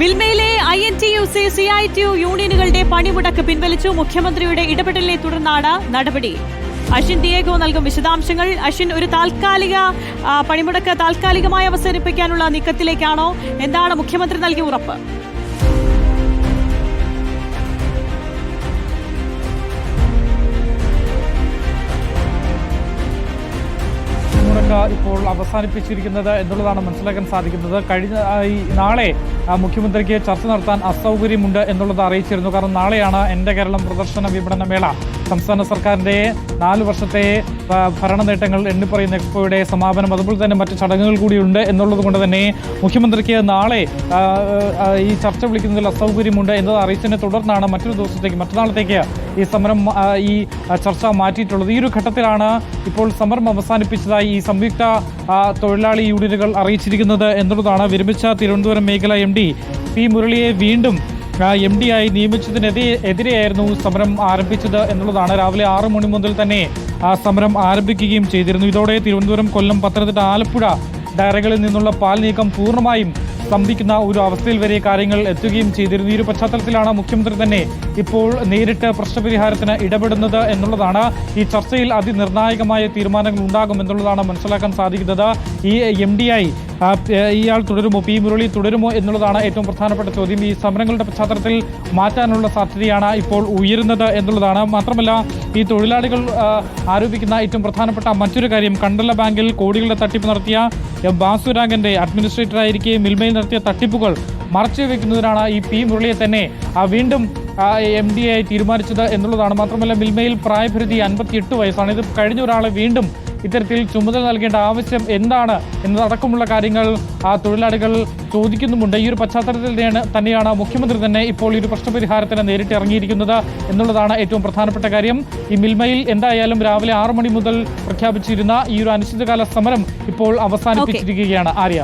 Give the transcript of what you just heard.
മിൽമയിലെ I N T U C C I T U യൂണിയനുകളുടെ പണിമുടക്ക് പിൻവലിച്ചു മുഖ്യമന്ത്രിയുടെ ഇടപെടലിനെ തുടർന്നാണ് നടപടി. അശ്വിൻ ഡിയേഗോ നൽകും വിശദാംശങ്ങൾ. അശ്വിൻ ഒരു താൽക്കാലിക പണിമുടക്ക് താൽക്കാലികമായി അവസാനിപ്പിക്കാനുള്ള നീക്കത്തിലേക്കാണോ? എന്താണ് മുഖ്യമന്ത്രി നൽകിയ ഉറപ്പ്? ഇപ്പോൾ അവസാനിപ്പിച്ചിരിക്കുന്നത് എന്നുള്ളതാണ് മനസ്സിലാക്കാൻ സാധിക്കുന്നത്. കഴിഞ്ഞ ഈ നാളെ മുഖ്യമന്ത്രിക്ക് ചർച്ച നടത്താൻ അസൗകര്യമുണ്ട് എന്നുള്ളത് അറിയിച്ചിരുന്നു. കാരണം നാളെയാണ് എന്റെ കേരളം പ്രദർശന വിപണന മേള. സംസ്ഥാന സർക്കാരിന്റെ നാല് വർഷത്തെ ഭരണ നേട്ടങ്ങൾ എണ്ണിപ്പറയുന്ന എക്സ്പോയുടെ സമാപനം അതുപോലെ തന്നെ മറ്റ് ചടങ്ങുകൾ കൂടിയുണ്ട് എന്നുള്ളത് കൊണ്ട് തന്നെ മുഖ്യമന്ത്രിക്ക് നാളെ ഈ ചർച്ച വിളിക്കുന്നതിൽ അസൗകര്യമുണ്ട് എന്നത് അറിയിച്ചതിനെ തുടർന്നാണ് മറ്റൊരു ദിവസത്തേക്ക് മറ്റന്നാളത്തേക്ക് ഈ സമരം ഈ ചർച്ച മാറ്റിയിട്ടുള്ളത്. ഈ ഒരു ഘട്ടത്തിലാണ് ഇപ്പോൾ സമരം അവസാനിപ്പിച്ചതായി ഈ സംയുക്ത തൊഴിലാളി യൂണിയനുകൾ അറിയിച്ചിരിക്കുന്നത് എന്നുള്ളതാണ്. വിരമിച്ച തിരുവനന്തപുരം മേഖല എം ഡി പി മുരളിയെ വീണ്ടും എം ഡി ആയി നിയമിച്ചതിനെതിരെ എതിരെയായിരുന്നു സമരം ആരംഭിച്ചത് എന്നുള്ളതാണ്. രാവിലെ ആറ് മണി മുതൽ തന്നെ ആ സമരം ആരംഭിക്കുകയും ചെയ്തിരുന്നു. ഇതോടെ തിരുവനന്തപുരം കൊല്ലം പത്തനംതിട്ട ആലപ്പുഴ ഡയറികളിൽ നിന്നുള്ള പാൽ നീക്കം പൂർണമായും സ്തംഭിക്കുന്ന ഒരു അവസ്ഥയിൽ വരെ കാര്യങ്ങൾ എത്തുകയും ചെയ്തിരുന്നു. ഈ ഒരു പശ്ചാത്തലത്തിലാണ് മുഖ്യമന്ത്രി തന്നെ ഇപ്പോൾ നേരിട്ട് പ്രശ്നപരിഹാരത്തിന് ഇടപെടുന്നത് എന്നുള്ളതാണ്. ഈ ചർച്ചയിൽ അതിനിർണായകമായ തീരുമാനങ്ങൾ ഉണ്ടാകും എന്നുള്ളതാണ് മനസ്സിലാക്കാൻ സാധിക്കുന്നത്. ഈ എം ഡി ഐ ഇയാൾ തുടരുമോ? പി മുരളി തുടരുമോ എന്നുള്ളതാണ് ഏറ്റവും പ്രധാനപ്പെട്ട ചോദ്യം. ഈ സമരങ്ങളുടെ പശ്ചാത്തലത്തിൽ മാറ്റാനുള്ള സാധ്യതയാണ് ഇപ്പോൾ ഉയരുന്നത് എന്നുള്ളതാണ്. മാത്രമല്ല ഈ തൊഴിലാളികൾ ആരോപിക്കുന്ന ഏറ്റവും പ്രധാനപ്പെട്ട മറ്റൊരു കാര്യം. കണ്ടല ബാങ്കിൽ കോടികളുടെ തട്ടിപ്പ് നടത്തിയ ബാസുരാഗന്റെ അഡ്മിനിസ്ട്രേറ്ററായിരിക്കെ മിൽമയിൽ നടത്തിയ തട്ടിപ്പുകൾ മറച്ചു വെക്കുന്നതിനാണ് ഈ പി മുരളിയെ തന്നെ വീണ്ടും എം ഡി ആയി തീരുമാനിച്ചത് എന്നുള്ളതാണ്. മാത്രമല്ല മിൽമയിൽ പ്രായപരിധി അൻപത്തിയെട്ട് വയസ്സാണ്. ഇത് കഴിഞ്ഞ ഒരാളെ വീണ്ടും ഇത്തരത്തിൽ ചുമതല നൽകേണ്ട ആവശ്യം എന്താണ് എന്നതടക്കമുള്ള കാര്യങ്ങൾ ആ തൊഴിലാളികൾ ചോദിക്കുന്നുമുണ്ട്. ഈ ഒരു പശ്ചാത്തലത്തിൽ തന്നെയാണ് മുഖ്യമന്ത്രി തന്നെ ഇപ്പോൾ ഈ ഒരു പ്രശ്നപരിഹാരത്തിന് നേരിട്ട് ഇറങ്ങിയിരിക്കുന്നത് എന്നുള്ളതാണ് ഏറ്റവും പ്രധാനപ്പെട്ട കാര്യം. ഈ മിൽമയിൽ എന്തായാലും രാവിലെ ആറു മണി മുതൽ പ്രഖ്യാപിച്ചിരുന്ന ഈ ഒരു അനിശ്ചിതകാല സമരം ഇപ്പോൾ അവസാനിപ്പിച്ചിരിക്കുകയാണ്. ആര്യ?